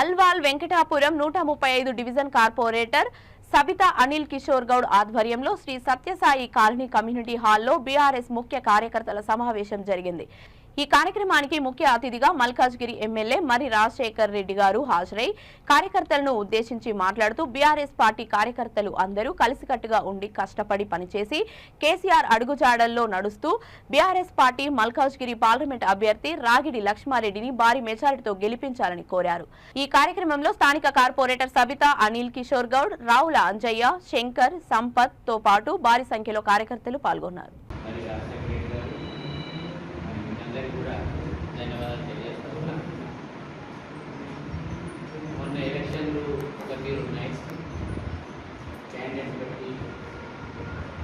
అల్వాల్ వెంకటాపురం నూట ముప్పై ఐదు డివిజన్ కార్పొరేటర్ సబితా అనిల్ కిషోర్ గౌడ్ ఆధ్వర్యంలో శ్రీ సత్యసాయి కాలనీ కమ్యూనిటీ హాల్లో బీఆర్ఎస్ ముఖ్య కార్యకర్తల సమావేశం జరిగింది. ఈ కార్యక్రమానికి ముఖ్య అతిథిగా మల్కాజ్గిరి ఎమ్మెల్యే మరి రాజశేఖర్ రెడ్డి గారు హాజరై కార్యకర్తలను ఉద్దేశించి మాట్లాడుతూ బీఆర్ఎస్ పార్టీ కార్యకర్తలు అందరూ కలిసికట్టుగా ఉండి కష్టపడి పనిచేసి కేసీఆర్ అడుగుజాడల్లో నడుస్తూ బీఆర్ఎస్ పార్టీ మల్కాజ్గిరి పార్లమెంట్ అభ్యర్థి రాగిడి లక్ష్మారెడ్డిని భారీ మెజారిటీతో గెలిపించాలని కోరారు. ఈ కార్యక్రమంలో స్థానిక కార్పొరేటర్ సబిత అనిల్ కిషోర్ గౌడ్ రావుల అంజయ్య శంకర్ సంపత్తో పాటు భారీ సంఖ్యలో కార్యకర్తలు పాల్గొన్నారు మరి రాజశేఖర రెడ్డి గారు మరి మీకందరికీ కూడా ధన్యవాదాలు తెలియజేస్తున్నా మొన్న ఎలక్షన్లు ఒక తీరు ఉన్నాయి. క్యాండిడేట్ బట్టి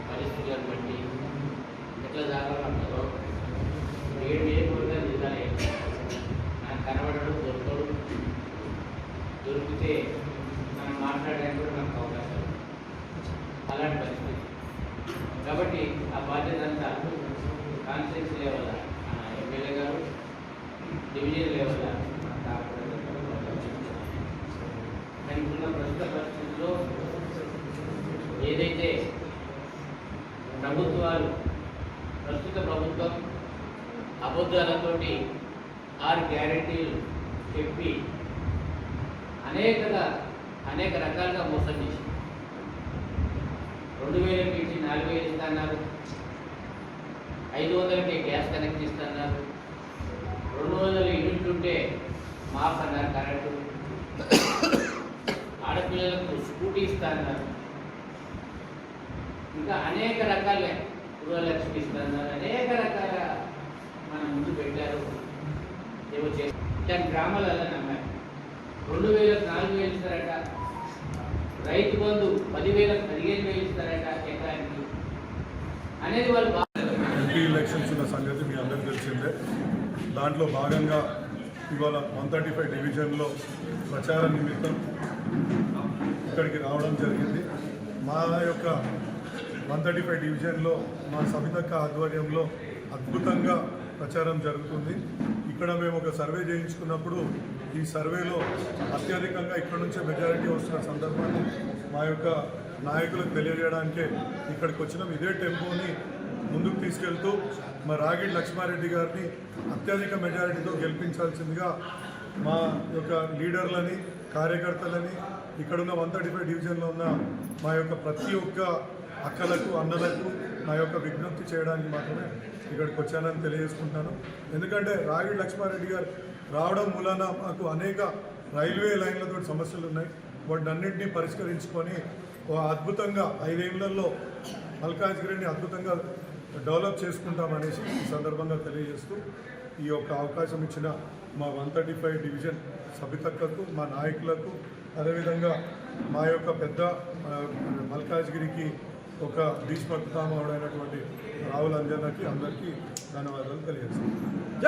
పరిస్థితులను బట్టి ఎట్లా జాగ్రత్తలో ఏడు నియోజకవర్గాలు జిల్లాలే నాకు కనబడడం దొరకడు దొరికితే మనం మాట్లాడడానికి కూడా మనకు అవకాశం అలాంటి పరిస్థితి. కాబట్టి ఆ బాధ్యత అంతా కాన్స్టిట్యూన్సీ లెవెల్ డివిజన్ లెవెల్ కానీ ఇప్పుడున్న ప్రస్తుత పరిస్థితుల్లో ఏదైతే ప్రభుత్వాలు ప్రస్తుత ప్రభుత్వం అబద్ధాలతోటి ఆరు గ్యారంటీలు చెప్పి అనేకగా అనేక రకాలుగా మోసం చేసింది. రెండు వేలకి ఇచ్చి నాలుగు వేలు స్థానాలు ఐదు వందలకి గ్యాస్ కనెక్ట్ ఇస్తున్నారు మాఫ్ అన్నారు కరెంటు ఆడపిల్లలకు స్కూటీ ఇస్తున్నారు ఇంకా అనేక రకాలే గృహలక్ష్మి ఇస్తున్నారు అనేక రకాల మన ముందు పెట్టారు. ఏవో చేస్తారు ఇట్లాంటి గ్రామాలలో నమ్మారు. రెండు వేలకు నాలుగు వేలు ఇస్తారట. రైతు బంధు పదివేలకు పదిహేను వేలు ఇస్తారట ఎకరానికి. అనేది వాళ్ళు ఎంపీ ఎలక్షన్స్ ఉన్న సంగతి మీ అందరికీ తెలిసిందే. దాంట్లో భాగంగా ఇవాళ వన్ థర్టీ ఫైవ్ డివిజన్లో ప్రచార నిమిత్తం ఇక్కడికి రావడం జరిగింది. మా యొక్క వన్ థర్టీ ఫైవ్ డివిజన్లో మా సబితక్క ఆధ్వర్యంలో అద్భుతంగా ప్రచారం జరుగుతుంది. ఇక్కడ మేము ఒక సర్వే చేయించుకున్నప్పుడు ఈ సర్వేలో అత్యధికంగా ఇక్కడ నుంచే మెజారిటీ వస్తున్న సందర్భాన్ని మా యొక్క నాయకులకు తెలియజేయడానికే ఇక్కడికి వచ్చినాం. ఇదే టెంపోని ముందుకు తీసుకెళ్తూ మా రాగిడి లక్ష్మారెడ్డి గారిని అత్యధిక మెజారిటీతో గెలిపించాల్సిందిగా మా యొక్క లీడర్లని కార్యకర్తలని ఇక్కడున్న వన్ థర్టీ ఫైవ్ డివిజన్లో ఉన్న మా యొక్క ప్రతి ఒక్క అక్కలకు అన్నలకు నా యొక్క విజ్ఞప్తి చేయడానికి మాత్రమే ఇక్కడికి వచ్చానని తెలియజేసుకుంటాను ఎందుకంటే రాగిడి లక్ష్మారెడ్డి గారు రావడం మూలాన మాకు అనేక రైల్వే లైన్లతో సమస్యలు ఉన్నాయి. వాటినన్నింటినీ పరిష్కరించుకొని ఒక అద్భుతంగా ఐదేళ్ళలో మల్కాజ్గిరిని అద్భుతంగా డెవలప్ చేసుకుంటామనేసి ఈ సందర్భంగా తెలియజేస్తూ ఈ యొక్క అవకాశం ఇచ్చిన మా వన్ థర్టీ ఫైవ్ డివిజన్ సబితక్కకు మా నాయకులకు అదేవిధంగా మా యొక్క పెద్ద మల్కాజ్గిరికి ఒక భీష్మ పితామహుడైనటువంటి రాహుల్ అంజన్నకి అందరికీ ధన్యవాదాలు తెలియజేస్తాను